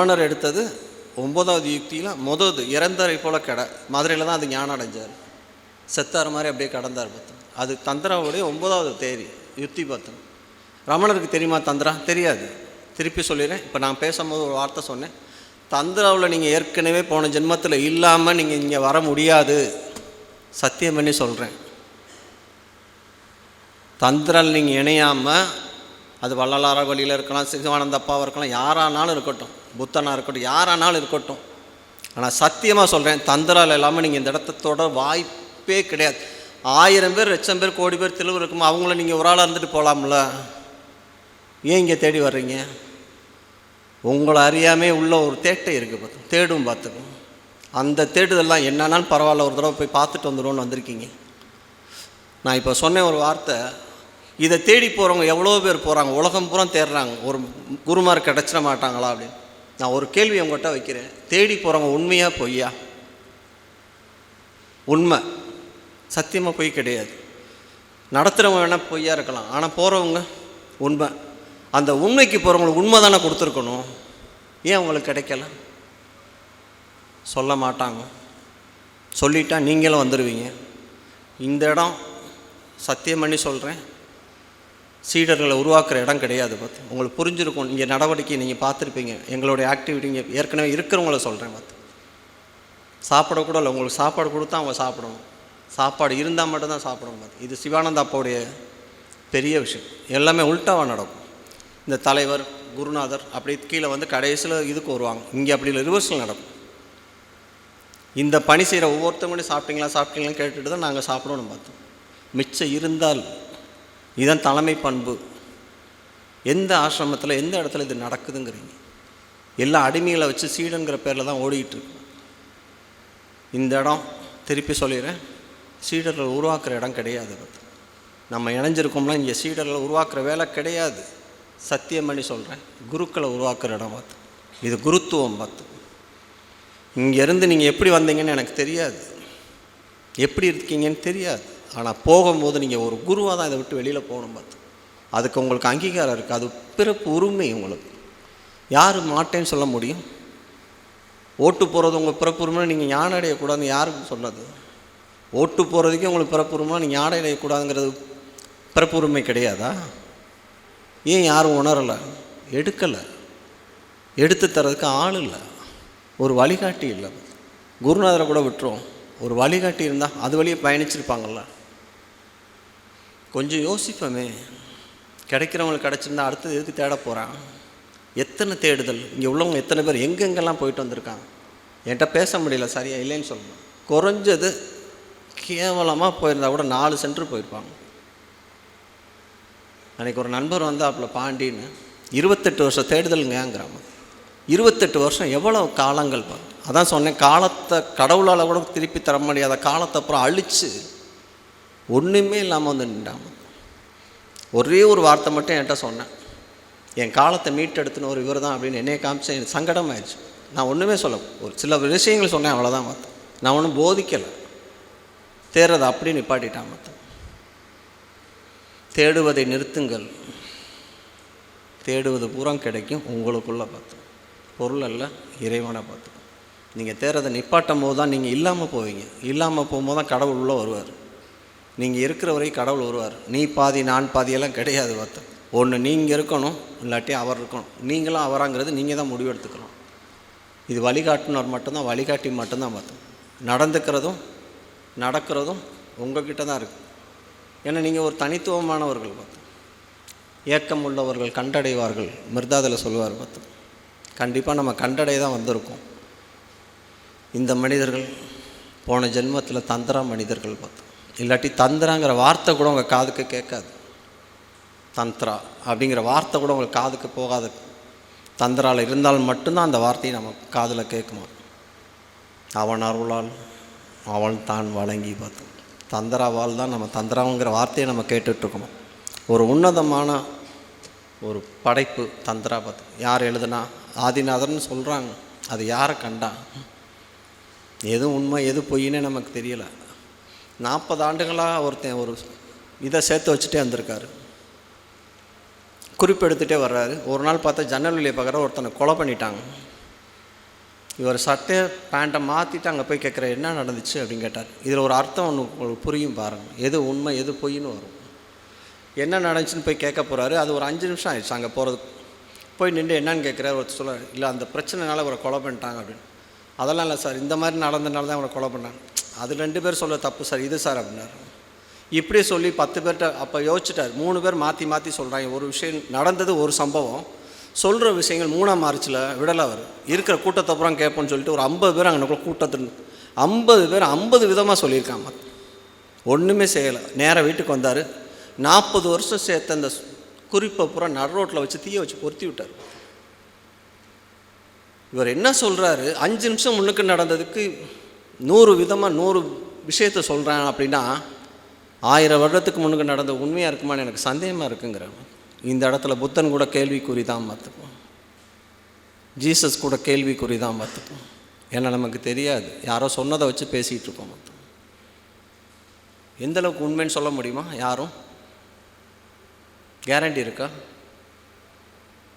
ரமணர் எடுத்தது ஒன்பதாவது யுக்தியில் முதது இறந்தரை போல் கடை மதுரையில் தான் அது ஞானம் அடைஞ்சார். செத்தார் மாதிரி அப்படியே கடந்தார் பார்த்தோம் அது தந்திராவுடைய ஒன்பதாவது தேதி யுக்தி பார்த்தோம் ரமணருக்கு தெரியுமா தந்திரா? தெரியாது. திருப்பி சொல்லிடுறேன். இப்போ நான் பேசும்போது ஒரு வார்த்தை சொன்னேன். தந்திராவில் நீங்கள் ஏற்கனவே போன ஜென்மத்தில் இல்லாமல் நீங்கள் இங்கே வர முடியாது. சத்தியம் பண்ணி சொல்கிறேன் தந்திரால் நீங்கள் இணையாமல் அது வள்ளலார வழியில் இருக்கலாம் சிவானந்தப்பாவாக இருக்கலாம் யாரானாலும் இருக்கட்டும். புத்தனாக இருக்கட்டும் யாரானாலும் இருக்கட்டும். ஆனால் சத்தியமாக சொல்கிறேன் தந்திரால் இல்லாமல் நீங்கள் இந்த இடத்தோட வாய்ப்பே கிடையாது. ஆயிரம் பேர் லட்சம் பேர் கோடி பேர் தெளிவு இருக்குமா அவங்கள நீங்கள் ஒரு ஆளாக இருந்துட்டு போகலாம்ல ஏன் இங்கே தேடி வர்றீங்க? உங்களை அறியாமே உள்ள ஒரு தேட்டை இருக்குது பார்த்து தேடும் பார்த்துக்கும் அந்த தேடுதெல்லாம் என்னன்னாலும் பரவாயில்ல ஒரு தடவை போய் பார்த்துட்டு வந்துடுவோன்னு வந்திருக்கீங்க. நான் இப்போ சொன்னேன் ஒரு வார்த்தை இதை தேடி போகிறவங்க எவ்வளோ பேர் போகிறாங்க உலகம் பூரா தேடுறாங்க. ஒரு குருமார் கிடச்சிட மாட்டாங்களா அப்படின்னு? நான் ஒரு கேள்வி உங்கள்கிட்ட வைக்கிறேன். தேடி போகிறவங்க உண்மையாக பொய்யா? உண்மை. சத்தியமாக பொய் கிடையாது. நடத்துகிறவங்க வேணால் பொய்யா இருக்கலாம். ஆனால் போகிறவங்க உண்மை. அந்த உண்மைக்கு போகிறவங்களுக்கு உண்மை தானே கொடுத்துருக்கணும். ஏன் அவங்களுக்கு கிடைக்கல? சொல்ல மாட்டாங்க. சொல்லிட்டா நீங்களும் வந்துடுவீங்க இந்த இடம் சத்தியம் பண்ணி சொல்கிறேன் சீடர்களை உருவாக்குற இடம் கிடையாது பார்த்து. உங்களுக்கு புரிஞ்சிருக்கும் இங்கே நடவடிக்கை நீங்கள் பார்த்துருப்பீங்க. எங்களுடைய ஆக்டிவிட்டி இங்கே ஏற்கனவே இருக்கிறவங்கள சொல்கிறேன் பார்த்து. சாப்பிடக்கூட இல்லை உங்களுக்கு சாப்பாடு கொடுத்தா அவங்க சாப்பிடணும். சாப்பாடு இருந்தால் மட்டும்தான் சாப்பிடணும் பார்த்து. இது சிவானந்த அப்பாவுடைய பெரிய விஷயம். எல்லாமே உல்ட்டாவாக நடக்கும். இந்த தலைவர் குருநாதர் அப்படி கீழே வந்து கடைசியில் இதுக்கு வருவாங்க. இங்கே அப்படி இல்லை ரிவர்ஸில் நடக்கும். இந்த பணி செய்கிற ஒவ்வொருத்தவங்களையும் சாப்பிட்டீங்களா சாப்பிட்டீங்களா கேட்டுட்டு தான் நாங்கள் சாப்பிடணும் பார்த்தோம் மிச்சம் இருந்தால் இதுதான் தலைமை பண்பு. எந்த ஆசிரமத்தில் எந்த இடத்துல இது நடக்குதுங்கிறீங்க. எல்லா அடிமைகளை வச்சு சீடனுங்கிற பேரில் தான் ஓடிக்கிட்டு இந்த இடம் திருப்பி சொல்லிடுறேன். சீடர்கள் உருவாக்குற இடம் கிடையாது பார்த்து நம்ம இணைஞ்சிருக்கோம்னா இங்கே சீடர்களை உருவாக்குற வேலை கிடையாது. சத்தியம் பண்ணி சொல்கிறேன் குருக்களை உருவாக்குற இடம் பார்த்து இது குருத்துவம் பார்த்து இங்கேருந்து நீங்கள் எப்படி வந்தீங்கன்னு எனக்கு தெரியாது. எப்படி இருக்கீங்கன்னு தெரியாது. ஆனால் போகும்போது நீங்கள் ஒரு குருவாக தான் இதை விட்டு வெளியில் போகணும் பார்த்து. அதுக்கு உங்களுக்கு அங்கீகாரம் இருக்குது அது பிறப்பு உரிமை உங்களுக்கு. யார் மாட்டேன்னு சொல்ல முடியும்? ஓட்டு போகிறது உங்கள் பிறப்பு உரிமை நீங்கள் ஞானம் அடையக்கூடாதுன்னு யாருக்கு சொன்னது ஓட்டு போகிறதுக்கே உங்களுக்கு பிறப்பு உரிமை நீங்கள் ஞானம் அடையக்கூடாதுங்கிறது பிறப்பு உரிமை கிடையாதா? ஏன் யாரும் உணரலை? எடுக்கலை. எடுத்து தரதுக்கு ஆள் இல்லை. ஒரு வழிகாட்டி இல்லை. குருநாதரை கூட விட்டுருவோம் ஒரு வழிகாட்டி இருந்தால் அது வழியே பயணிச்சிருப்பாங்கள்ல கொஞ்சம் யோசிப்போமே. கிடைக்கிறவங்களுக்கு கிடச்சிருந்தா அடுத்தது எதுக்கு தேட போகிறான் எத்தனை தேடுதல்? இங்கே உள்ளவங்க எத்தனை பேர்? எங்கெங்கெல்லாம் போயிட்டு வந்திருக்காங்க? என்கிட்ட பேச முடியல சரியா இல்லைன்னு சொல்லணும். குறைஞ்சது கேவலமாக போயிருந்தா கூட நாலு சென்டர் போயிருப்பாங்க. அன்றைக்கி ஒரு நண்பர் வந்தாப்புல பாண்டின்னு இருபத்தெட்டு வருஷம் தேடுதலுங்கிறாம இருபத்தெட்டு வருஷம் எவ்வளோ காலங்கள் பாரு? அதான் சொன்னேன் காலத்தை கடவுளால் கூட திருப்பி தர முடியாத காலத்தை அப்புறம் அழித்து ஒன்றுமே இல்லாமல் வந்து நின்றாங்க ஒரே ஒரு வார்த்தை மட்டும் என்கிட்ட சொன்னேன். என் காலத்தை மீட்டெடுத்துன்னு ஒரு இவர் தான் அப்படின்னு என்னைய காமிச்சு எனக்கு சங்கடம் ஆயிடுச்சு நான் ஒன்றுமே சொல்ல ஒரு சில விஷயங்கள் சொன்னேன் அவ்வளோதான் மற்ற நான் ஒன்றும் போதிக்கலை. தேர்றதை அப்படி நிப்பாட்டிட்டான் மற்ற தேடுவதை நிறுத்துங்கள். தேடுவது பூரா கிடைக்கும் உங்களுக்குள்ளே பார்த்து பொருள் அல்ல இறைவனை பார்த்து நீங்கள் தேர்றதை நிப்பாட்டும் போது தான் நீங்கள் இல்லாமல் போவீங்க. இல்லாமல் போகும்போது தான் கடவுள் உள்ளே வருவார். நீங்கள் இருக்கிற வரை கடவுள் வருவார். நீ பாதி நான் பாதியெல்லாம் கிடையாது பார்த்து ஒன்று நீங்கள் இருக்கணும் இல்லாட்டி அவர் இருக்கணும். நீங்களும் அவராங்கிறது நீங்கள் தான் முடிவெடுத்துக்கணும் இது வழிகாட்டுனர் மட்டும்தான் வழிகாட்டி மட்டும்தான் பார்த்தோம் நடந்துக்கிறதும் நடக்கிறதும் உங்கள்கிட்ட தான் இருக்குது ஏன்னா நீங்கள் ஒரு தனித்துவமானவர்கள் பார்த்தோம் ஏக்கம் உள்ளவர்கள் கண்டடைவார்கள். மிர்தாதில் சொல்லுவார் பார்த்தோம் கண்டிப்பாக நம்ம கண்டடை தான் வந்திருக்கோம். இந்த மனிதர்கள் போன ஜென்மத்தில் தந்திரா மனிதர்கள் பார்த்தோம் இல்லாட்டி தந்திராங்கிற வார்த்தை கூட உங்கள் காதுக்கு கேட்காது. தந்திரா அப்படிங்கிற வார்த்தை கூட உங்களுக்கு காதுக்கு போகாது. தந்திரால் இருந்தால் மட்டும்தான் அந்த வார்த்தையை நம்ம காதில் கேட்குமா? அவன் அருளால் அவன் தான் வழங்கி பார்த்தோம் தந்திராவால் தான் நம்ம தந்திராங்கிற வார்த்தையை நம்ம கேட்டுட்ருக்கோம்? ஒரு உன்னதமான ஒரு படைப்பு தந்திரா பார்த்து. யார் எழுதுனா ஆதிநாதர்னு சொல்கிறாங்க அது யாரை கண்டா? எது உண்மை எது பொய்னே நமக்கு தெரியலை. நாற்பது ஆண்டுகளாக ஒருத்தன் ஒரு இதை சேர்த்து வச்சுட்டே வந்திருக்காரு. குறிப்பு எடுத்துகிட்டே வர்றாரு. ஒரு நாள் பார்த்தா ஜன்னல் வழியை பார்க்குற ஒருத்தனை கொலை பண்ணிட்டாங்க. இவர் சட்டையை பேண்ட்டை மாற்றிட்டு அங்கே போய் கேட்குற என்ன நடந்துச்சு? அப்படின்னு கேட்டார். இதில் ஒரு அர்த்தம் ஒன்று புரியும் பாருங்கள் எது உண்மை எது பொய்ன்னு வரும். என்ன நடந்துச்சுன்னு போய் கேட்க போகிறாரு அது ஒரு அஞ்சு நிமிஷம் ஆயிடுச்சு அங்கே போகிறது போய் நின்று என்னன்னு கேட்குறாரு. ஒருத்தர் சொல்ல இல்லை அந்த பிரச்சனைனால அவரை கொலை பண்ணிட்டாங்க அப்படின்னு. அதெல்லாம் இல்லை சார். இந்த மாதிரி நடந்தனால தான் அவரை கொலை பண்ணாங்க. அது ரெண்டு பேர் சொல்ல தப்பு சார். இது சார் அப்படின்னாரு. இப்படியே சொல்லி பத்து பேர்கிட்ட அப்போ யோசிச்சிட்டார். மூணு பேர் மாற்றி மாற்றி சொல்கிறாங்க ஒரு விஷயம் நடந்தது ஒரு சம்பவம். சொல்கிற விஷயங்கள் மூணாம் மார்ச்சில் விடலை அவர். இருக்கிற கூட்டத்தை அப்புறம் கேட்போம்னு சொல்லிட்டு ஒரு ஐம்பது பேர் அங்கே கூட்டத்தில் ஐம்பது பேர் ஐம்பது விதமாக சொல்லியிருக்காங்க. ஒன்றுமே செய்யலை. நேராக வீட்டுக்கு வந்தார். நாற்பது வருஷம் சேர்த்த அந்த குறிப்பை பூரா நடு ரோட்டில் வச்சு தீய வச்சு பொருத்தி விட்டார். இவர் என்ன சொல்கிறாரு அஞ்சு நிமிஷம் முன்னுக்கு நடந்ததுக்கு நூறு விதமாக நூறு விஷயத்த சொல்கிறேன் அப்படின்னா ஆயிரம் வருடத்துக்கு முன்னுக்கு நடந்த உண்மையாக இருக்குமான்னு எனக்கு சந்தேகமாக இருக்குங்கிறவன். இந்த இடத்துல புத்தன் கூட கேள்விக்குறி தான் பார்த்துப்போம். ஜீசஸ் கூட கேள்விக்குறி தான் பார்த்துப்போம். ஏன்னா நமக்கு தெரியாது. யாரோ சொன்னதை வச்சு பேசிகிட்டு இருக்கோம் மொத்தம். எந்தளவுக்கு உண்மைன்னு சொல்ல முடியுமா? யாரும்? கேரண்டி இருக்கா?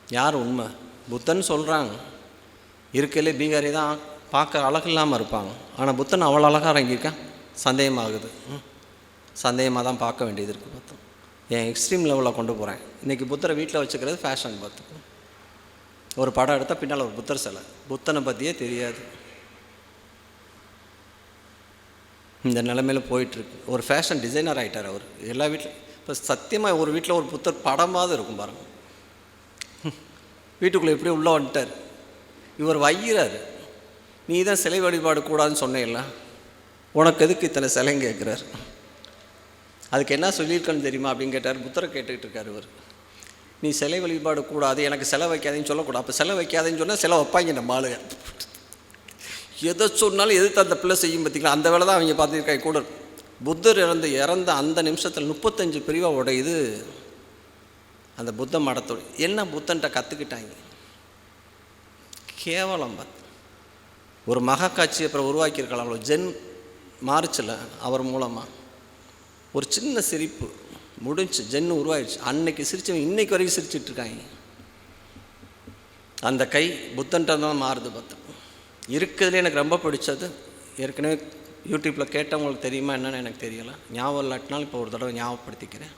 யார் உண்மை? புத்தன் சொல்கிறாங்க இருக்கையிலே பீகாரி தான் பார்க்க அழகு இல்லாமல் இருப்பாங்க. ஆனால் புத்தன் அவ்வளோ அழகாக இறங்கியிருக்கேன் சந்தேகமாகுது. ம். சந்தேகமாக தான் பார்க்க வேண்டியது இருக்குது பார்த்தோம் என் எக்ஸ்ட்ரீம் லெவலில் கொண்டு போகிறேன் இன்றைக்கி புத்தரை வீட்டில் வச்சுக்கிறது ஃபேஷன் பார்த்துக்கோ ஒரு படம் எடுத்தால் பின்னால் ஒரு புத்தர் சிலை. புத்தனை பற்றியே தெரியாது. இந்த நிலமையில போயிட்டுருக்கு. ஒரு ஃபேஷன் டிசைனர் ஆகிட்டார் அவர். எல்லா வீட்டில் இப்போ சத்தியமாக ஒரு வீட்டில் ஒரு புத்தர் படமாவது இருக்கும் பாருங்க. வீட்டுக்குள்ளே எப்படி உள்ளே வந்துட்டார். இவர் வைகிறாரு நீ தான் சிலை வழிபாடு கூடாதுன்னு சொன்னேல்ல? உனக்கு எதுக்கு இத்தனை சிலைன்னு கேட்குறாரு. அதுக்கு என்ன சொல்லியிருக்கேன்னு தெரியுமா அப்படின்னு கேட்டார். புத்தரை கேட்டுக்கிட்டு இருக்கார் இவர். நீ சிலை வழிபாடு கூடாது எனக்கு சிலை வைக்காதேன்னு சொல்லக்கூடாது. அப்போ சிலை வைக்காதேன்னு சொன்னால் சிலை வைப்பாங்க நம்ம ஆளுங்க எதை சொன்னாலும் எதிர்த்து அந்த பிள்ளை செய்யும் பார்த்தீங்களா? அந்த வேலை தான் அவங்க பார்த்துருக்காங்க கூட. புத்தர் இறந்து இறந்த அந்த நிமிஷத்தில் முப்பத்தஞ்சு பிரிவாக உடையுது அந்த புத்த மடத்தோடு. என்ன புத்தன்ட்ட கற்றுக்கிட்டாங்க கேவலம் பார்த்து. ஒரு மகா காட்சியை அப்புறம் உருவாக்கியிருக்கலாம் அவ்வளோ ஜென் மார்ச்சில் அவர் மூலமாக ஒரு சின்ன சிரிப்பு முடிஞ்சு ஜென்னு உருவாயிடுச்சு. அன்னைக்கு சிரிச்சவங்க இன்னைக்கு வரைக்கும் சிரிச்சிட்ருக்காங்க அந்த கை புத்தன்ட்ட தான் மாறுது பார்த்தோம் இருக்கிறதுல எனக்கு ரொம்ப பிடிச்சது. ஏற்கனவே யூடியூப்பில் கேட்டவங்களுக்கு தெரியுமா என்னென்னு எனக்கு தெரியலை. ஞாபகம் இல்லாட்டினாலும் இப்போ ஒரு தடவை ஞாபகப்படுத்திக்கிறேன்.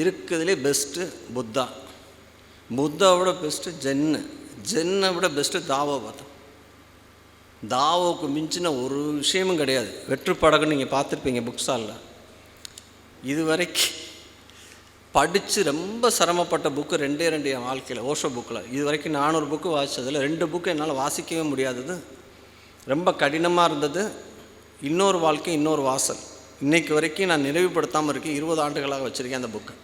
இருக்கிறதுலே பெஸ்ட்டு புத்தா. புத்தாவோட பெஸ்ட்டு ஜென்னு. ஜென்னை விட பெஸ்ட்டு தாவோ பார்த்தோம் தாவோவுக்கு மிஞ்சின ஒரு விஷயமும் கிடையாது. வெற்றுப்படகுன்னு நீங்கள் பார்த்துருப்பீங்க புக் ஸ்டாலில் இது வரைக்கும் படித்து ரொம்ப சிரமப்பட்ட புக்கு ரெண்டே ரெண்டு என் வாழ்க்கையில் ஓஷோ புக்கில் இது வரைக்கும் நானூறு புக்கு வாசித்ததில் ரெண்டு புக்கு என்னால் வாசிக்கவே முடியாதது. ரொம்ப கடினமாக இருந்தது. இன்னொரு வாழ்க்கை இன்னொரு வாசல். இன்றைக்கு வரைக்கும் நான் நினைவுபடுத்தாமல் இருக்கேன். இருபது ஆண்டுகளாக வச்சுருக்கேன் அந்த புக்கை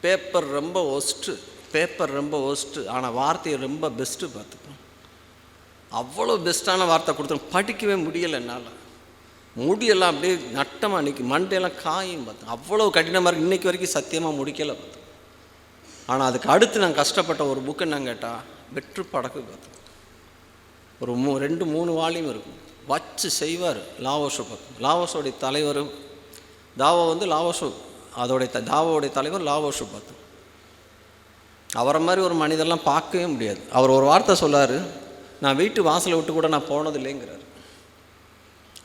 பேப்பர் ரொம்ப ஒஸ்ட்டு பேப்பர் ரொம்ப ஒஸ்ட்டு ஆனால் வார்த்தையை ரொம்ப பெஸ்ட்டு பார்த்து அவ்வளோ பெஸ்ட்டான வார்த்தை கொடுத்தோம். படிக்கவே முடியலை என்னால். முடியெல்லாம் அப்படியே நட்டமாக அன்றைக்கி மண்டையெல்லாம் காயும் பார்த்தேன் அவ்வளோ கடினமாக இருக்குது இன்றைக்கி வரைக்கும் சத்தியமாக முடிக்கலை பார்த்தேன் ஆனால் அதுக்கு அடுத்து நான் கஷ்டப்பட்ட ஒரு புக்கு என்ன கேட்டால் வெற்று படக்கு பார்த்தேன் ஒரு மூ ரெண்டு மூணு வால்யூம் இருக்கும். வச்சு செய்வார் லாவோஷோ பார்த்தோம் லாவோஷோடைய தலைவர் தாவோ வந்து லாவோஷோ அதோடைய த தாவோடைய தலைவர் லாவோஷோ பார்த்தோம் அவரை மாதிரி ஒரு மனிதர்லாம் பார்க்கவே முடியாது. அவர் ஒரு வார்த்தை சொல்லார் நான் வீட்டு வாசலை விட்டு கூட நான் போனது இல்லைங்கிறார்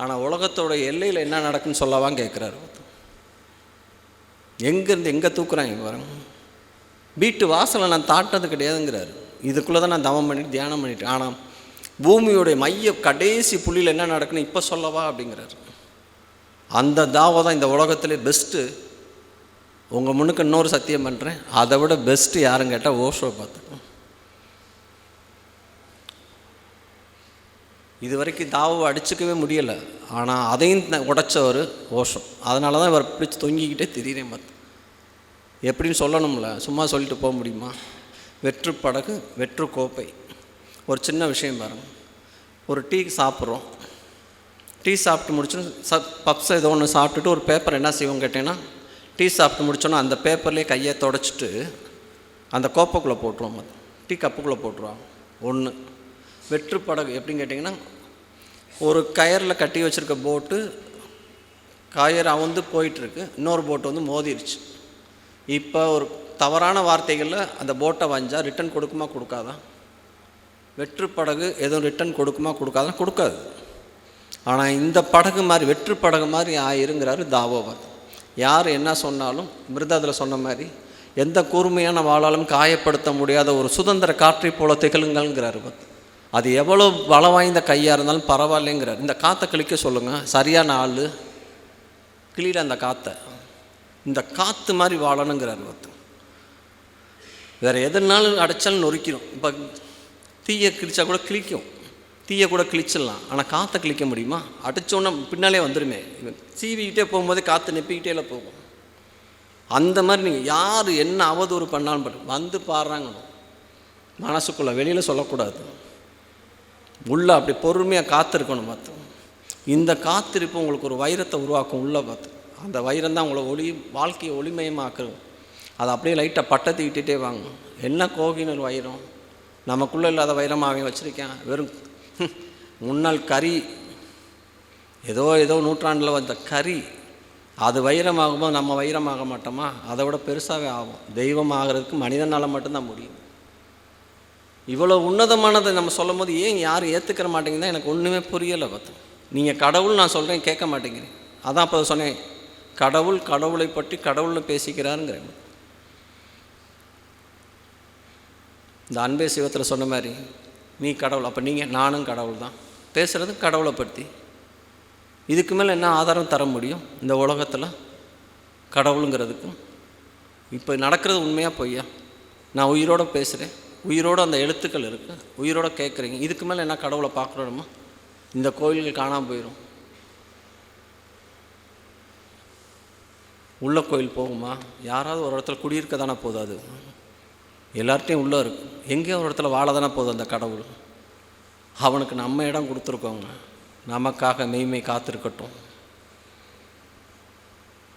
ஆனால் உலகத்தோட எல்லையில் என்ன நடக்குன்னு சொல்லவான்னு கேட்குறாரு. எங்கேருந்து எங்கே தூக்குறாங்க பாருங்க. வீட்டு வாசலை நான் தாட்டினது கிடையாதுங்கிறாரு. இதுக்குள்ளே தான் நான் தவம் பண்ணிட்டு தியானம் பண்ணிட்டேன் ஆனால் பூமியோடைய மைய கடைசி புள்ளியில் என்ன நடக்குன்னு இப்போ சொல்லவா அப்படிங்கிறாரு. அந்த தாவோ தான் இந்த உலகத்திலே பெஸ்ட்டு உங்கள் முன்னுக்கு இன்னொரு சத்தியம் பண்ணுறேன் அதை விட பெஸ்ட்டு யாருன்னு கேட்டால் ஓஷோ பார்த்து. இது வரைக்கும் தாவை அடிச்சுக்கவே முடியலை. ஆனால் அதையும் உடைச்சவர் ஓஷம். அதனால தான் இவர் பிடிச்சி தொங்கிக்கிட்டே திரியிறேன் பார்த்து. எப்படின்னு சொல்லணும்ல சும்மா சொல்லிட்டு போக முடியுமா? வெற்று படகு வெற்று கோப்பை. ஒரு சின்ன விஷயம் பாருங்கள் ஒரு டீ சாப்பிட்றோம். டீ சாப்பிட்டு முடிச்சோன்னு ச பப்ஸ் ஏதோ ஒன்று சாப்பிட்டுட்டு ஒரு பேப்பர் என்ன செய்வோம் கேட்டிங்கன்னா டீ சாப்பிட்டு முடிச்சோன்னா அந்த பேப்பர்லேயே கையை தொடச்சிட்டு அந்த கோப்பைக்குள்ளே போட்டுருவோம். டீ கப்புக்குள்ளே போட்டுருவாங்க ஒன்று வெற்று படகு எப்படின்னு கேட்டிங்கன்னா ஒரு கயரில் கட்டி வச்சுருக்க போட்டு கயர் அவுந்து போயிட்டுருக்கு. இன்னொரு போட்டு வந்து மோதிருச்சு. இப்போ ஒரு தவறான வார்த்தைகளில் அந்த போட்டை வஞ்சால் ரிட்டன் கொடுக்குமா கொடுக்காதான் வெற்று படகு எதுவும் ரிட்டன் கொடுக்குமா கொடுக்காதான் கொடுக்காது. ஆனால் இந்த படகு மாதிரி வெற்று படகு மாதிரி ஆயிருங்கிறாரு தாவோவர். யார் என்ன சொன்னாலும் மிருதாதில் சொன்ன மாதிரி எந்த கூர்மையான வாழாலும் காயப்படுத்த முடியாத ஒரு சுதந்திர காற்றை போல திகழுங்கள்ங்கிறாரு பத்து அது எவ்வளோ பலம் வாய்ந்த கையாக இருந்தாலும் பரவாயில்லைங்கிறார். இந்த காற்றை கிழிக்க சொல்லுங்கள் சரியான ஆள். கிளியில் அந்த காற்றை இந்த காற்று மாதிரி வாழணுங்கிறார் ஒருத்தர். வேறு எதுனாலும் அடைச்சாலும் நொறுக்கிடும் இப்போ தீயை கிழிச்சா கூட கிழிக்கும். தீயை கூட கிழிச்சிடலாம். ஆனால் காற்றை கிழிக்க முடியுமா? அடித்தோன்னே பின்னாலே வந்துடுமே இவன் சீவிக்கிட்டே போகும்போதே காற்று நெப்பிக்கிட்டே போகும். அந்த மாதிரி நீங்கள் யார் என்ன அவதூறு பண்ணாலும் பட்டு வந்து பாடுறாங்க மனசுக்குள்ளே வெளியில் சொல்லக்கூடாது. உள்ளே அப்படி பொறுமையாக காத்திருக்கணும் பார்த்து. இந்த காத்திருப்பு உங்களுக்கு ஒரு வைரத்தை உருவாக்கும் உள்ளே பார்த்து. அந்த வைரம் தான் உங்களை ஒளி வாழ்க்கையை ஒளிமயமாக்குறது அதை அப்படியே லைட்டாக பட்டத்தை இட்டுட்டே வாங்க. என்ன கோகினர் வைரம்? நமக்குள்ளே இல்லாத வைரமாக வச்சுருக்கேன். வெறும் முன்னாள் கறி ஏதோ ஏதோ நூற்றாண்டில் வந்த கறி அது வைரமாகும்போது நம்ம வைரமாக மாட்டோமா அதை விட பெருசாகவே ஆகும். தெய்வம் ஆகிறதுக்கு மனிதனால் மட்டும்தான் முடியும். இவ்வளோ உன்னதமானதை நம்ம சொல்லும் போது ஏன் யாரும் ஏற்றுக்கிற மாட்டேங்குதா எனக்கு ஒன்றுமே புரியலை பார்த்து நீங்கள் கடவுள் நான் சொல்கிறேன் கேட்க மாட்டேங்கிறேன் அதான் அப்போ சொன்னேன் கடவுள் கடவுளை பற்றி கடவுள்னு பேசிக்கிறாருங்கிறேன். இந்த அன்பே சிவத்தில் சொன்ன மாதிரி நீ கடவுள் அப்போ நீங்கள் நானும் கடவுள் தான். பேசுகிறது கடவுளை பற்றி இதுக்கு மேலே என்ன ஆதாரம் தர முடியும் இந்த உலகத்தில்? கடவுளுங்கிறதுக்கும். இப்போ நடக்கிறது உண்மையாக பொய்யா? நான் உயிரோட பேசுகிறேன் உயிரோட அந்த எழுத்துக்கள் இருக்குது உயிரோட கேட்குறீங்க இதுக்கு மேலே என்ன கடவுளை பார்க்குறோமா இந்த கோயில்கள் காணாமல் போயிடும் உள்ள கோயில் போகுமா? யாராவது ஒரு இடத்துல குடியிருக்க தானே போதும் அது. எல்லார்ட்டையும் உள்ளே இருக்கும் எங்கேயோ ஒரு இடத்துல வாழ தானே போதும் அந்த கடவுள். அவனுக்கு நம்ம இடம் கொடுத்துருக்கோங்க. நமக்காக மெய்மை காத்திருக்கட்டும்.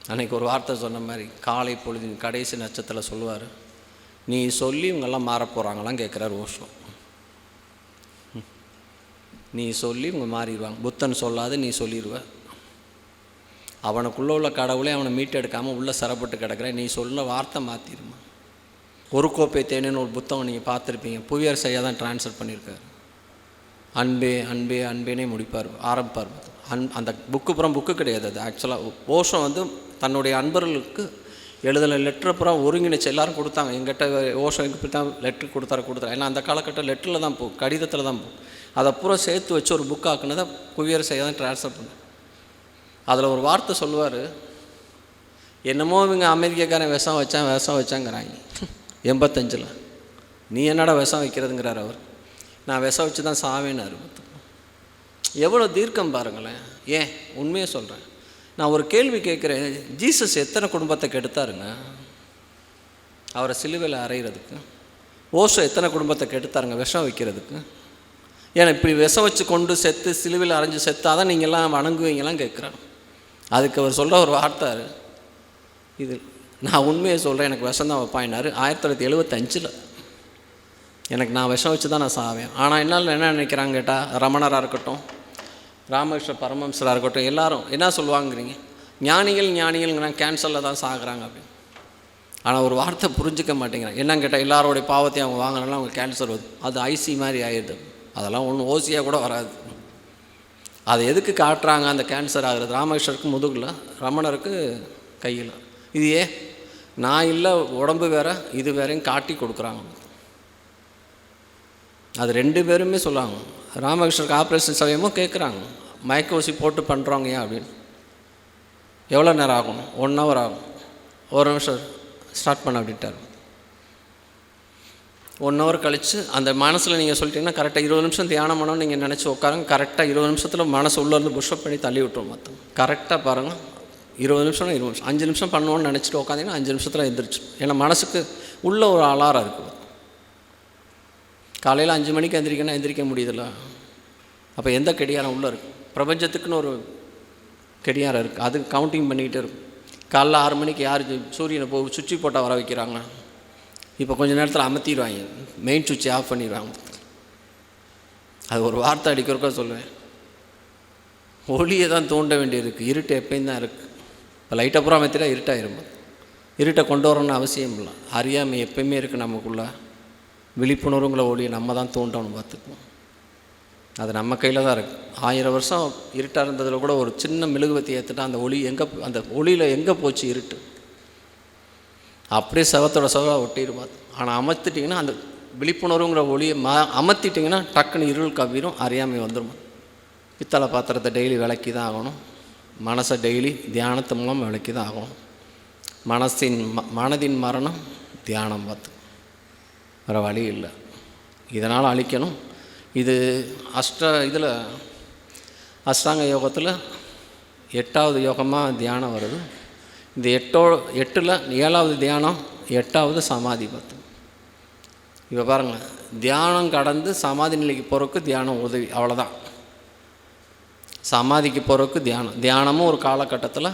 அன்றைக்கி ஒரு வார்த்தை சொன்ன மாதிரி காலை பொழுதின் கடைசி நட்சத்திரத்தில் சொல்லுவார் நீ சொல்லி இவங்கெல்லாம் மாறப் போகிறாங்களாம் கேட்குறாரு ஓஷோ. ம். நீ சொல்லி இவங்க மாறிடுவாங்க. புத்தன் சொல்லாது நீ சொல்லிடுவ. அவனுக்குள்ளே உள்ள கடவுளே அவனை மீட்டெடுக்காமல் உள்ளே சிறப்பட்டு கிடக்கிறேன் நீ சொல்ல வார்த்தை மாற்றிடுமா ஒரு கோப்பை தேனேன்னு ஒரு புத்தகம் நீங்கள் பார்த்துருப்பீங்க. புவியர் செய்ய தான் ட்ரான்ஸ்ஃபர் பண்ணியிருக்காரு. அன்பே அன்பே அன்பேனே முடிப்பார் ஆரம்பிப்பார். அன் அந்த புக்கு புறம் புக்கு கிடையாது அது. ஆக்சுவலாக ஓஷம் வந்து தன்னுடைய அன்பர்களுக்கு எழுதலை லெட்டர் அப்புறம் ஒருங்கிணைச்சு எல்லாரும் கொடுத்தாங்க. எங்கிட்ட ஓஷம் எங்கே தான் லெட்ரு கொடுத்தாரு கொடுத்தாரு. ஏன்னா அந்த காலகட்டம் லெட்டரில் தான் போகும் கடிதத்தில் தான் போகும் அதை பூரா சேர்த்து வச்சு ஒரு புக் ஆக்குனதை புவியர் செய்ய தான் ட்ரான்ஸ்ஃபர் பண்ணேன். அதில் ஒரு வார்த்தை சொல்லுவார் என்னமோ இவங்க அமெரிக்காக்காரன் விஷம் வச்சான் விஷம் வச்சாங்கிறாங்க. எண்பத்தஞ்சில். நீ என்னடா விஷம் வைக்கிறதுங்கிறார் அவர். நான் விஷம் வச்சு தான் சாவேனாரு எவ்வளோ தீர்க்கம் பாருங்களேன். ஏன்? உண்மையை சொல்கிறேன் நான் ஒரு கேள்வி கேட்குறேன். ஜீசஸ் எத்தனை குடும்பத்தை கெடுத்தாருங்க? அவரை சிலுவையில் அறையிறதுக்கு. ஓஷோ எத்தனை குடும்பத்தை கெடுத்தாருங்க? விஷம் வைக்கிறதுக்கு. ஏன்னா இப்படி விஷம் வச்சு கொண்டு செத்து சிலுவையில் அரைஞ்சு செத்தாதான் நீங்கள்லாம் வணங்குவீங்களாம் கேட்குறேன். அதுக்கு அவர் சொல்கிற ஒரு வார்த்தை இது நான் உண்மையை சொல்கிறேன் எனக்கு விஷம் தான் வைப்பாயினார். ஆயிரத்தி தொள்ளாயிரத்தி எழுபத்தஞ்சில் எனக்கு நான் விஷம் வச்சு தான் நான் சாவேன். ஆனால் என்னால் என்ன நினைக்கிறாங்க கேட்டால் ரமணராக இருக்கட்டும் ராமகிருஷ்ண பரமஹம்சராக இருக்கட்டும் எல்லாரும் என்ன சொல்லுவாங்கிறீங்க? ஞானிகள் ஞானிகள்ங்கிறாங்க கேன்சரில் தான் சாகுறாங்க அப்படின்னு. ஆனால் ஒரு வார்த்தை புரிஞ்சிக்க மாட்டேங்கிறாங்க. என்னன்னு கேட்டால் எல்லாரோடைய பாவத்தையும் அவங்க வாங்கினாலும் அவங்க கேன்சர் வருது. அது ஐசி மாதிரி ஆயிடுது. அதெல்லாம் ஒன்றும் ஓசியாக கூட வராது. அதை எதுக்கு காட்டுறாங்க அந்த கேன்சர் ஆகிறது ராமகிருஷ்ணருக்கு முதுகில் ரமணருக்கு கையில். இது ஏ நான் இல்லை உடம்பு வேற இது வேறையும் காட்டி கொடுக்குறாங்க. அது ரெண்டு பேருமே சொல்லுவாங்க. ராமகிருஷ்ணருக்கு ஆப்ரேஷன் சமயமும் கேட்குறாங்க மயக்க ஊசி போட்டு பண்ணுறோங்க ஏன் அப்படின்னு? எவ்வளோ நேரம் ஆகும்? ஒன் ஹவர் ஆகும். ஒரு நிமிஷம் ஸ்டார்ட் பண்ண அப்படின்ட்டார். ஒன் ஹவர் கழித்து அந்த மனசில் நீங்கள் சொல்லிட்டீங்கன்னா கரெக்டாக இருபது நிமிஷம் தியானம் பண்ணணும்னு நீங்கள் நினச்சி உட்காருங்க. கரெக்டாக இருபது நிமிஷத்தில் மனசு உள்ளேருந்து புஷ்அப் பண்ணி தள்ளி விட்டுரும் மொத்தம். கரெக்டாக பாருங்கள் இருபது நிமிஷம் இருபது நிமிஷம். அஞ்சு நிமிஷம் பண்ணுவோன்னு நினச்சிட்டு உட்காந்தீங்கன்னா அஞ்சு நிமிஷத்தில் எந்திரிச்சு ஏன்னா மனசுக்கு உள்ள ஒரு அலாரம் இருக்குது காலையில் அஞ்சு மணிக்கு எந்திரிக்கணும் எந்திரிக்க முடியுதுல்ல. அப்போ எந்த கடிகாரம் உள்ளே இருக்குது பிரபஞ்சத்துக்குன்னு ஒரு கடியாரம் இருக்குது அது கவுண்டிங் பண்ணிக்கிட்டு இருக்கும். காலைல ஆறு மணிக்கு யார் சூரியனை போ சுவிட்சு போட்டால் வர வைக்கிறாங்க இப்போ கொஞ்ச நேரத்தில் அமர்த்திடுவாங்க மெயின் சுவிட்சை ஆஃப் பண்ணிடுவாங்க. அது ஒரு வார்த்தை அடிக்கிறக்கோ சொல்லுவேன். ஒளியை தான் தூண்ட வேண்டியிருக்கு. இருட்டு எப்பயும் தான் இருக்குது இப்போ லைட்டை பூரா அமைத்திட்டா இருட்டாயிரும் இருட்டை கொண்டு வரணும்னு அவசியம் இல்லை. அறியாமை எப்பயுமே இருக்குது நமக்குள்ள. விழிப்புணர்வுங்கிற ஒளியை நம்ம தான் தூண்டணும் பார்த்துக்குவோம் அது நம்ம கையில் தான் இருக்குது ஆயிரம் வருஷம் இருட்டாக இருந்ததில் கூட ஒரு சின்ன மெழுகுவத்தி ஏற்றுட்டா அந்த ஒளி எங்கே அந்த ஒளியில் எங்கே போச்சு இருட்டு? அப்படியே சவத்தோட சவா ஒட்டிடும் ஆனால் அமர்த்திட்டிங்கன்னா அந்த விழிப்புணர்வுங்கிற ஒளியை ம அமர்த்திட்டிங்கன்னா டக்குன்னு இருள் கவ்விரும் அறியாமை வந்துடும் பித்தளை பாத்திரத்தை டெய்லி விளக்கி தான் ஆகணும். மனசை டெய்லி தியானத்து மூலம் விளக்கி தான் ஆகணும். மனசின் ம மனதின் மரணம் தியானம் பார்த்து. வேறு வழி இல்லை. இதனால் அழிக்கணும். இது அஷ்ட இதில் அஷ்டாங்க யோகத்தில் எட்டாவது யோகமாக தியானம் வருது. இந்த எட்டோ எட்டில் ஏழாவது தியானம் எட்டாவது சமாதி பார்த்து இப்போ பாருங்கள் தியானம் கடந்து சமாதி நிலைக்கு போகிறதுக்கு தியானம் உதவி அவ்வளோதான். சமாதிக்கு போகிறதுக்கு தியானம். தியானமும் ஒரு காலகட்டத்தில்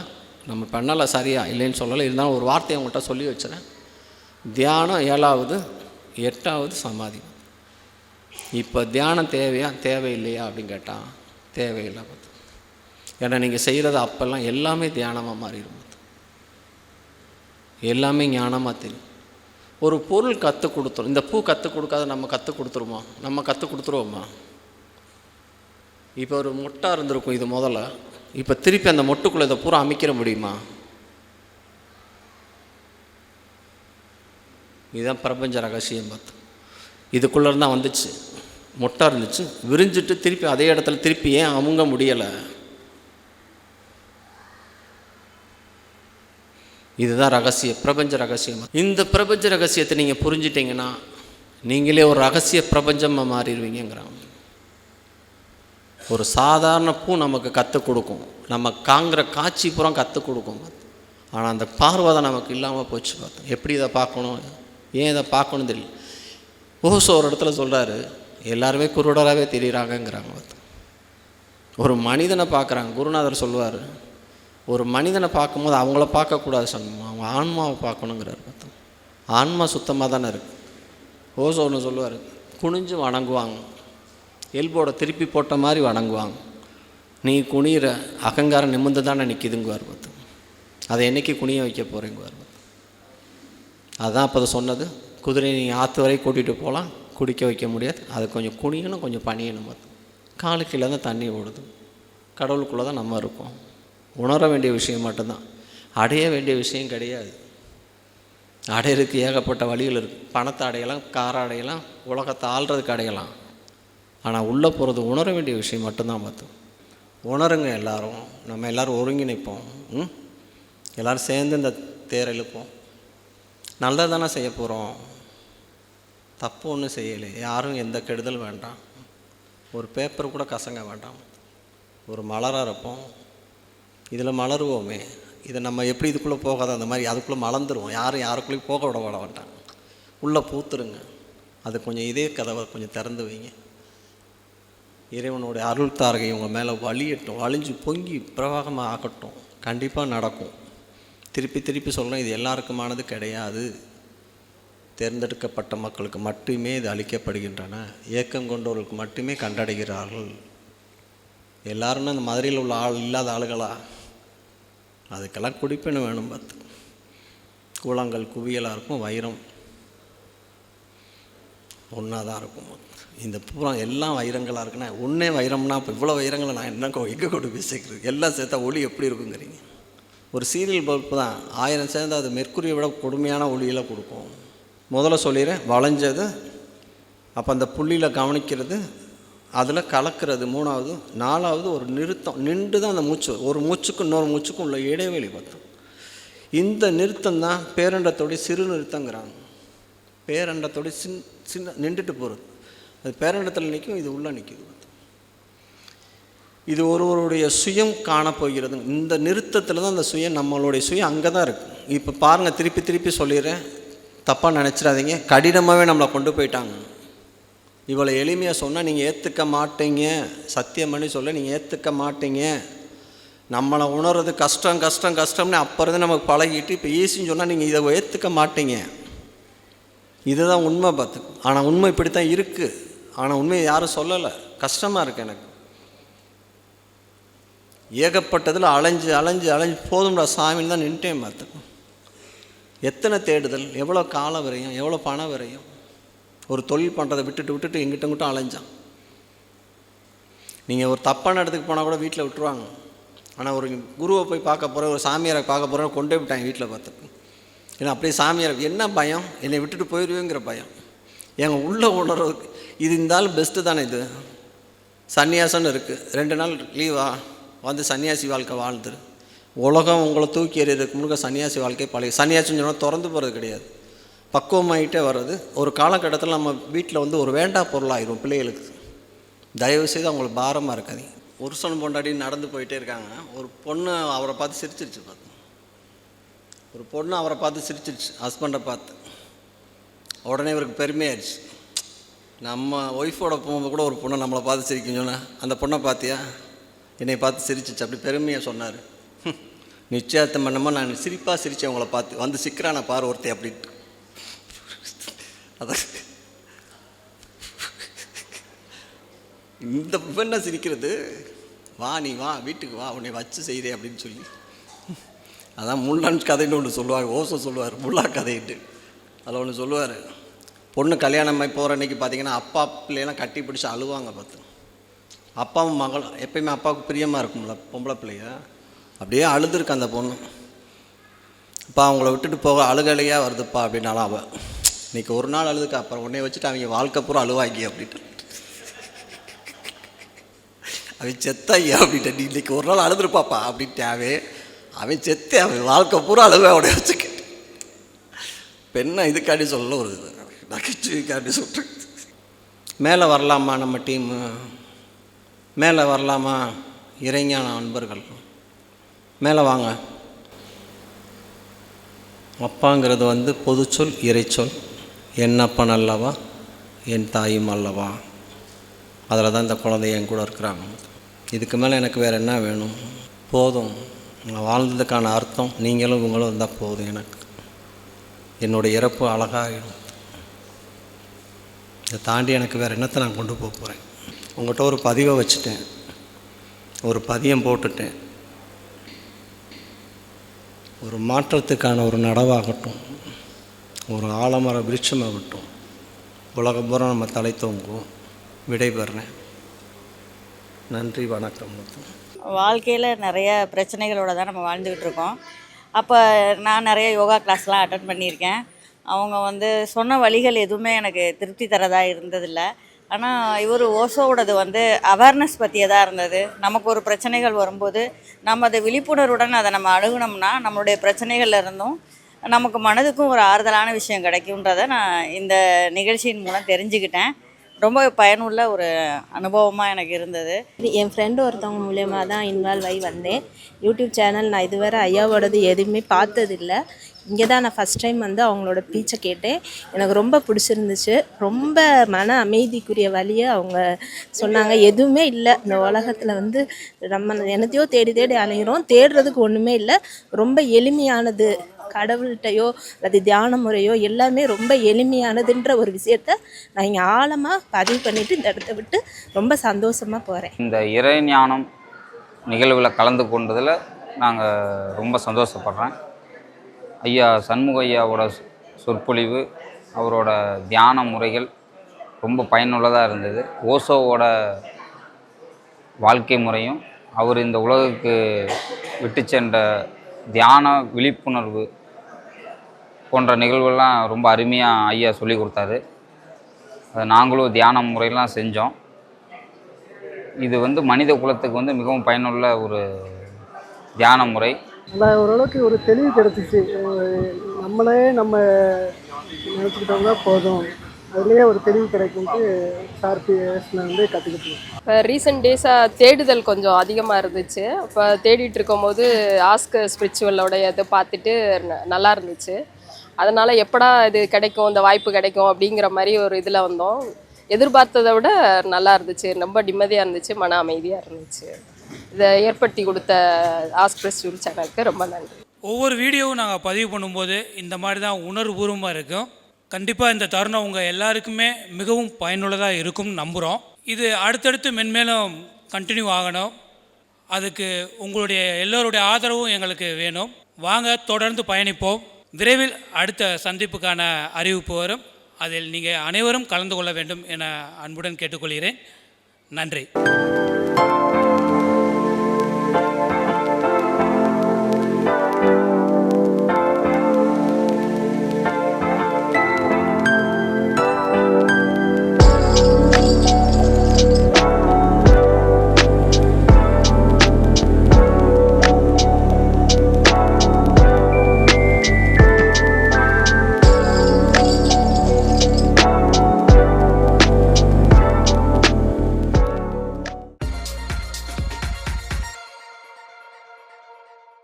நம்ம பண்ணலை சரியா இல்லைன்னு சொல்லலை. இருந்தாலும் ஒரு வார்த்தையை உங்கள்கிட்ட சொல்லி வச்சுறேன். தியானம் ஏழாவது எட்டாவது சமாதி இப்போ தியானம் தேவையா? தேவையில்லையா? அப்படின்னு கேட்டால் தேவையில்லை பார்த்து. ஏன்னா நீங்கள் செய்கிறது அப்போல்லாம் எல்லாமே தியானமாக மாறிடும் பார்த்து. எல்லாமே ஞானமாக தெரியும். ஒரு பொருள் கற்றுக் கொடுத்துரும். இந்த பூ கற்றுக் கொடுக்காத நம்ம கற்றுக் கொடுத்துருமா? நம்ம கற்றுக் கொடுத்துருவோமா? இப்போ ஒரு மொட்டாக இருந்திருக்கும் இது முதல்ல. இப்போ திருப்பி அந்த மொட்டுக்குள்ளே இதை பூரா அமைக்கிற முடியுமா? இதுதான் பிரபஞ்ச ரகசியம் பார்த்து. இதுக்குள்ளே இருந்தால் வந்துச்சு. மொட்டாக இருந்துச்சு. விரிஞ்சிட்டு திருப்பி அதே இடத்துல திருப்பி ஏன் அமுங்க முடியலை? இதுதான் ரகசிய பிரபஞ்ச ரகசியம்? இந்த பிரபஞ்ச ரகசியத்தை நீங்கள் புரிஞ்சிட்டிங்கன்னா நீங்களே ஒரு ரகசிய பிரபஞ்சமாக மாறிடுவீங்கிறாங்க ஒரு சாதாரண பூ நமக்கு கற்றுக் கொடுக்கும். நம்ம காங்கிற காட்சி புறம் கற்றுக் கொடுக்கும். ஆனால் அந்த பார்வை தான் நமக்கு இல்லாமல் போச்சு பார்த்தோம் எப்படி இதை பார்க்கணும்? ஏன் இதை பார்க்கணும் தெரியல. ஓசோ ஒரு இடத்துல சொல்கிறாரு எல்லாருமே குருடராகவே தெரியுறாங்கங்கிறாங்க பார்த்தோம் ஒரு மனிதனை பார்க்குறாங்க. குருநாதர் சொல்லுவார் ஒரு மனிதனை பார்க்கும்போது அவங்கள பார்க்கக்கூடாது சொல்லணும் அவங்க ஆன்மாவை பார்க்கணுங்கிறார் பார்த்தோம் ஆன்மா சுத்தமாக தானே இருக்குது ஓசோ ஒன்று சொல்லுவார் குனிஞ்சு வணங்குவாங்க. எல்போட திருப்பி போட்ட மாதிரி வணங்குவாங்க. நீ குனிகிற அகங்காரம் நிமிந்து தானே நிற்கிதுங்குவார் பார்த்து. அதை என்னைக்கு குனிய வைக்க போகிறேங்குவார் பார்த்து. அதுதான் அப்போ அதை சொன்னது குதிரை நீ ஆற்று வரை கூட்டிகிட்டு போகலாம். குடிக்க வைக்க முடியாது. அது கொஞ்சம் குனியணும் கொஞ்சம் பணியணும் அது காலு கீழே தான் தண்ணி ஓடுது. கடவுளுக்குள்ளே தான் நம்ம இருக்கோம். உணர வேண்டிய விஷயம் மட்டும்தான். அடைய வேண்டிய விஷயம் கிடையாது. அடையிறதுக்கு ஏகப்பட்ட வழிகள் இருக்குது பணத்தை அடையலாம் காரை அடையலாம் உலகத்தை ஆள்றதுக்கு அடையலாம். ஆனால் உள்ளே போகிறது உணர வேண்டிய விஷயம் மட்டும்தான் பார்த்தோம் உணருங்க எல்லோரும். நம்ம எல்லோரும் ஒருங்கிணைப்போம். ம்? எல்லோரும் சேர்ந்து இந்த தேர் இழுப்போம் நல்லது தானே செய்ய போகிறோம். தப்பு ஒன்றும் செய்யலை. யாரும் எந்த கெடுதல் வேண்டாம். ஒரு பேப்பர் கூட கசங்க வேண்டாம். ஒரு மலராக இருப்போம். இதில் மலருவோமே. இதை நம்ம எப்படி இதுக்குள்ளே போகாத அந்த மாதிரி அதுக்குள்ளே மலர்ந்துருவோம். யாரும் யாருக்குள்ளேயும் போக விட விட வேண்டாம் உள்ளே பூத்துருங்க. அது கொஞ்சம் இதே கதவை கொஞ்சம் திறந்து வைங்க. இறைவனுடைய அருள் தாரகை உங்கள் மேலே வழியட்டும். வழிஞ்சு பொங்கி பிரவாகமாக ஆகட்டும். கண்டிப்பாக நடக்கும். திருப்பி திருப்பி சொல்கிறேன் இது எல்லாருக்குமானது கிடையாது. தேர்ந்தெடுக்கப்பட்ட மக்களுக்கு மட்டுமே இது அளிக்கப்படுகின்றன. ஏக்கம் கொண்டவர்களுக்கு மட்டுமே கண்டடைகிறார்கள். எல்லாருமே அந்த மதுரையில் உள்ள ஆள் இல்லாத ஆளுகளா? அதுக்கெல்லாம் குடிப்பெண்ணு வேணும் பார்த்து. கூழாங்கல் குவியலாக இருக்கும் வைரம் ஒன்றா தான் இருக்கும். இந்த பூரா எல்லாம் வைரங்களாக இருக்குன்னா ஒன்றே வைரம்னா இப்போ இவ்வளோ வைரங்களை நான் என்ன எங்கே கொண்டு போய் சேர்க்குறது? எல்லாம் சேர்த்தா ஒளி எப்படி இருக்குங்கிறீங்க? ஒரு சீரியல் பல்பு தான். ஆயிரம் சேர்ந்து அது மெர்க்குரியை விட கொடுமையான ஒளியில் கொடுக்கும். முதல்ல சொல்லிடுறேன் வளைஞ்சது அப்போ அந்த புள்ளியில் கவனிக்கிறது அதில் கலக்கிறது மூணாவது நாலாவது ஒரு நிறுத்தம் நின்று தான் அந்த மூச்சு ஒரு மூச்சுக்கும் இன்னொரு மூச்சுக்கும் உள்ள இடைவெளி பார்த்தோம். இந்த நிறுத்தம் தான் பேரண்டத்தோடைய சிறு நிறுத்தங்கிறாங்க. பேரண்டத்தோடைய சின் சின்ன நின்றுட்டு போகிறது அது பேரண்டத்தில் நிற்கும் இது உள்ளே நிற்கிது இது ஒருவருடைய சுயம் காணப்போகிறது இந்த நிறுத்தத்தில் தான் அந்த சுயம் நம்மளுடைய சுயம் அங்கே தான் இருக்குது இப்போ பாருங்கள் திருப்பி திருப்பி சொல்லிடுறேன். தப்பாக நினச்சிடாதீங்க. கடினமாகவே நம்மளை கொண்டு போயிட்டாங்க. இவ்வளோ எளிமையாக சொன்னால் நீங்கள் ஏற்றுக்க மாட்டீங்க. சத்தியம் பண்ணி சொல்ல நீங்கள் ஏற்றுக்க மாட்டீங்க. நம்மளை உணர்றது கஷ்டம் கஷ்டம் கஷ்டம்னு அப்போ இருந்து நமக்கு பழகிட்டு இப்போ ஈஸின்னு சொன்னால் நீங்கள் இதை ஏற்றுக்க மாட்டீங்க. இதுதான் உண்மை பார்த்து. ஆனால் உண்மை இப்படி தான் இருக்குது ஆனால் உண்மையை யாரும் சொல்லலை. கஷ்டமாக இருக்குது எனக்கு. ஏகப்பட்டதில் அலைஞ்சு அலைஞ்சு அலைஞ்சு போதும்டா சாமின்னு தான் நின்ட்டேன் பார்த்து. எத்தனை தேடுதல் எவ்வளோ காலம் விரையும் எவ்வளோ பணம் விரையும்? ஒரு தொழில் பண்ணுறதை விட்டுட்டு விட்டுட்டு எங்கிட்ட மட்டும் அலைஞ்சான். நீங்கள் ஒரு தப்பான இடத்துக்கு போனால் கூட வீட்டில் விட்டுருவாங்க. ஆனால் ஒரு குருவை போய் பார்க்க போகிற ஒரு சாமியாரை பார்க்க போகிறேன் கொண்டே விட்டாங்க வீட்டில் பார்த்துட்டு. ஏன்னா அப்படியே சாமியார் என்ன பயம்? என்னை விட்டுட்டு போயிடுவேங்கிற பயம். எங்கள் உள்ள உணர்வு இது இருந்தாலும் பெஸ்ட்டு தானே இது? சன்னியாசம்னு இருக்குது ரெண்டு நாள் லீவா வந்து சன்னியாசி வாழ்க்கை வாழ்ந்துரு. உலகம் உங்களை தூக்கி எறியறதுக்கு முழுக்க சன்னியாசி வாழ்க்கை பழைய சன்னியாசின்னு சொன்னால் திறந்து போகிறது கிடையாது. பக்குவமாயிட்டே வர்றது. ஒரு காலகட்டத்தில் நம்ம வீட்டில் வந்து ஒரு வேண்டா பொருளாகிடும் பிள்ளைகளுக்கு. தயவு செய்து அவங்களுக்கு பாரமாக இருக்காதீங்க. புருஷன் பொண்டாடி நடந்து போயிட்டே இருக்காங்க. ஒரு பொண்ணு அவரை பார்த்து சிரிச்சிருச்சு பார்த்து. ஒரு பொண்ணு அவரை பார்த்து சிரிச்சிருச்சு ஹஸ்பண்டை பார்த்து. உடனே இவருக்கு பெருமையாயிருச்சு. நம்ம ஒய்ஃபோட போகும்போது கூட ஒரு பொண்ணை நம்மளை பார்த்து சிரிக்கும் சொன்னா அந்த பொண்ணை பார்த்தியா? என்னை பார்த்து சிரிச்சிச்சு அப்படி பெருமையாக சொன்னார். நிச்சயத்தம் பண்ணமா நான் சிரிப்பாக சிரித்து அவங்கள பார்த்து. வந்து சிக்கிறான பார் ஒருத்தன் அப்படின்ட்டு அதான் இந்த பெண்ணை சிரிக்கிறது? வா நீ வா வீட்டுக்கு வா உன்னை வச்சு செய்கிறேன் அப்படின்னு சொல்லி. அதான் முள்ளான் கதைன்னு ஒன்று சொல்லுவார் ஓசம் சொல்லுவார் முள்ளா கதைன்ட்டு. அதில் ஒன்று சொல்லுவார் பொண்ணு கல்யாணம் போகிற அன்னைக்கு பார்த்தீங்கன்னா அப்பா பிள்ளையெல்லாம் கட்டி பிடிச்சி அழுவாங்க பார்த்து அப்பாவும் மகளும் எப்பயுமே அப்பாவுக்கு பிரியமாக இருக்கும்ல பொம்பளை பிள்ளைய. அப்படியே அழுதுருக்கு அந்த பொண்ணு. அப்பா அவங்கள விட்டுட்டு போக அழுகலையாக வருதுப்பா அப்படின்னாலும் அவள் இன்னைக்கு ஒரு நாள் அழுதுக்கு அப்புறம் உடனே வச்சுட்டு அவங்க வாழ்க்கை பூரா அழுவாங்கி அப்படின்ட்டு. அவன் செத்தாய்யா அப்படின்ட்டு நீ ஒரு நாள் அழுதுருப்பாப்பா அப்படின்ட்டாவே அவன் செத்தே அவன் வாழ்க்கை பூரா அழுவே அவனை வச்சுக்க பெண்ணை இதுக்காண்டி சொல்ல ஒரு நகைச்சுவைக்காண்டி சொல்கிறேன் மேலே வரலாமா நம்ம டீமு? மேலே வரலாமா? இறைஞான அன்பர்கள். மேலே வாங்க. அப்பாங்கிறது வந்து பொதுச்சொல் இறைச்சொல். என் அப்பன் அல்லவா? என் தாயும் அல்லவா? அதில் தான் இந்த குழந்தை என் கூட இருக்கிறாங்க. இதுக்கு மேலே எனக்கு வேறு என்ன வேணும்? போதும். நான் வாழ்ந்ததுக்கான அர்த்தம் நீங்களும் இவங்களும் இருந்தால் போதும் எனக்கு. என்னோடய இறப்பு அழகாகிடும் இதை தாண்டி எனக்கு வேறு என்னத்தை நான் கொண்டு போக போகிறேன்? உங்கள்கிட்ட ஒரு பதிவை வச்சுட்டேன். ஒரு பதியம் போட்டுட்டேன். ஒரு மாற்றத்துக்கான ஒரு நடவாகட்டும். ஒரு ஆலமர விருட்சமாகட்டும். உலகம் பூரா நம்ம தலை தோங்குவோம் விடைபெறேன். நன்றி வணக்கம். வாழ்க்கையில் நிறைய பிரச்சனைகளோடு தான் நம்ம வாழ்ந்துக்கிட்டு இருக்கோம். அப்போ நான் நிறைய யோகா கிளாஸ்லாம் அட்டன் பண்ணியிருக்கேன். அவங்க வந்து சொன்ன வழிகள் எதுவுமே எனக்கு திருப்தி தரதாக இருந்ததில்லை. ஆனால் இவர் ஓசோவோடது வந்து அவேர்னஸ் பற்றியதாக இருந்தது. நமக்கு ஒரு பிரச்சனைகள் வரும்போது நம்ம அதை விழிப்புணர்வுடன் அதை நம்ம அணுகுனோம்னா நம்மளுடைய பிரச்சனைகளில் இருந்தும் நமக்கு மனதுக்கும் ஒரு ஆறுதலான விஷயம் கிடைக்குன்றதை நான் இந்த நிகழ்ச்சியின் மூலம் தெரிஞ்சுக்கிட்டேன். ரொம்ப பயனுள்ள ஒரு அனுபவமாக எனக்கு இருந்தது. என் ஃப்ரெண்டு ஒருத்தவங்க மூலியமாக தான் இன்வால்வ் ஆகி வந்தேன். யூடியூப் சேனல் நான் இதுவரை ஐயாவோடது எதுவுமே பார்த்ததில்ல. இங்கே தான் நான் ஃபஸ்ட் டைம் வந்து அவங்களோட பீச்சை கேட்டேன். எனக்கு ரொம்ப பிடிச்சிருந்துச்சு. ரொம்ப மன அமைதிக்குரிய வழியை அவங்க சொன்னாங்க. எதுவுமே இல்லை. இந்த உலகத்தில் வந்து நம்ம என்னத்தையோ தேடி தேடி அலைகிறோம் தேடுறதுக்கு ஒன்றுமே இல்லை. ரொம்ப எளிமையானது. கடவுள்கிட்டையோ அல்லது தியான முறையோ எல்லாமே ரொம்ப எளிமையானதுன்ற ஒரு விஷயத்த நான் இங்கே ஆழமாக பதிவு பண்ணிவிட்டு இந்த இடத்த விட்டு ரொம்ப சந்தோஷமாக போகிறேன் இந்த இறை ஞானம் நிகழ்வில் கலந்து கொண்டதில் நாங்கள் ரொம்ப சந்தோஷப்படுறேன் ஐயா சண்முக ஐயாவோட சொற்பொழிவு அவரோட தியான முறைகள் ரொம்ப பயனுள்ளதாக இருந்தது. ஓசோவோட வாழ்க்கை முறையும் அவர் இந்த உலகுக்கு விட்டு சென்ற தியான விழிப்புணர்வு போன்ற நிகழ்வுகள்லாம் ரொம்ப அருமையாக ஐயா சொல்லி கொடுத்தாரு. அதை நாங்களும் தியான முறையெல்லாம் செஞ்சோம். இது வந்து மனித குலத்துக்கு வந்து மிகவும் பயனுள்ள ஒரு தியான முறை. ஆனால் ஓரளவுக்கு ஒரு தெளிவு கிடச்சிச்சு. நம்மளே நம்ம நினச்சிக்கிட்டோம்னா போதும். அதுலேயே ஒரு தெளிவு கிடைக்கும்ட்டு சார்பிஎஸ்ல வந்து கற்றுக்கிட்டோம் இப்போ ரீசெண்ட் டேஸாக தேடுதல் கொஞ்சம் அதிகமாக இருந்துச்சு. அப்போ தேடிட்டு இருக்கும்போது ஆஸ்க் ஸ்பிரிச்சுவலோட இதை பார்த்துட்டு ந- நல்லா இருந்துச்சு. அதனால் எப்படா இது கிடைக்கும் இந்த வாய்ப்பு கிடைக்கும் அப்படிங்கிற மாதிரி ஒரு இதில் வந்தோம். எதிர்பார்த்ததை விட நல்லா இருந்துச்சு. ரொம்ப நிம்மதியாக இருந்துச்சு. மன அமைதியாக இருந்துச்சு. இதை ஏற்படுத்தி கொடுத்த ஆஸ்க் ஸ்பிரிச்சுவல் சேனலுக்கு ரொம்ப நன்றி. ஒவ்வொரு வீடியோவும் நாங்கள் பதிவு பண்ணும்போது இந்த மாதிரி தான் உணர்வுபூர்வமாக இருக்கும். கண்டிப்பாக இந்த தருணம் உங்கள் எல்லாருக்குமே மிகவும் பயனுள்ளதாக இருக்கும் நம்புகிறோம் இது அடுத்தடுத்து மென்மேலும் கண்டினியூ ஆகணும். அதுக்கு உங்களுடைய எல்லோருடைய ஆதரவும் எங்களுக்கு வேணும். வாங்க தொடர்ந்து பயணிப்போம். விரைவில் அடுத்த சந்திப்புக்கான அறிவிப்பு வரும். அதில் நீங்கள் அனைவரும் கலந்து கொள்ள வேண்டும் என அன்புடன் கேட்டுக்கொள்கிறேன். நன்றி.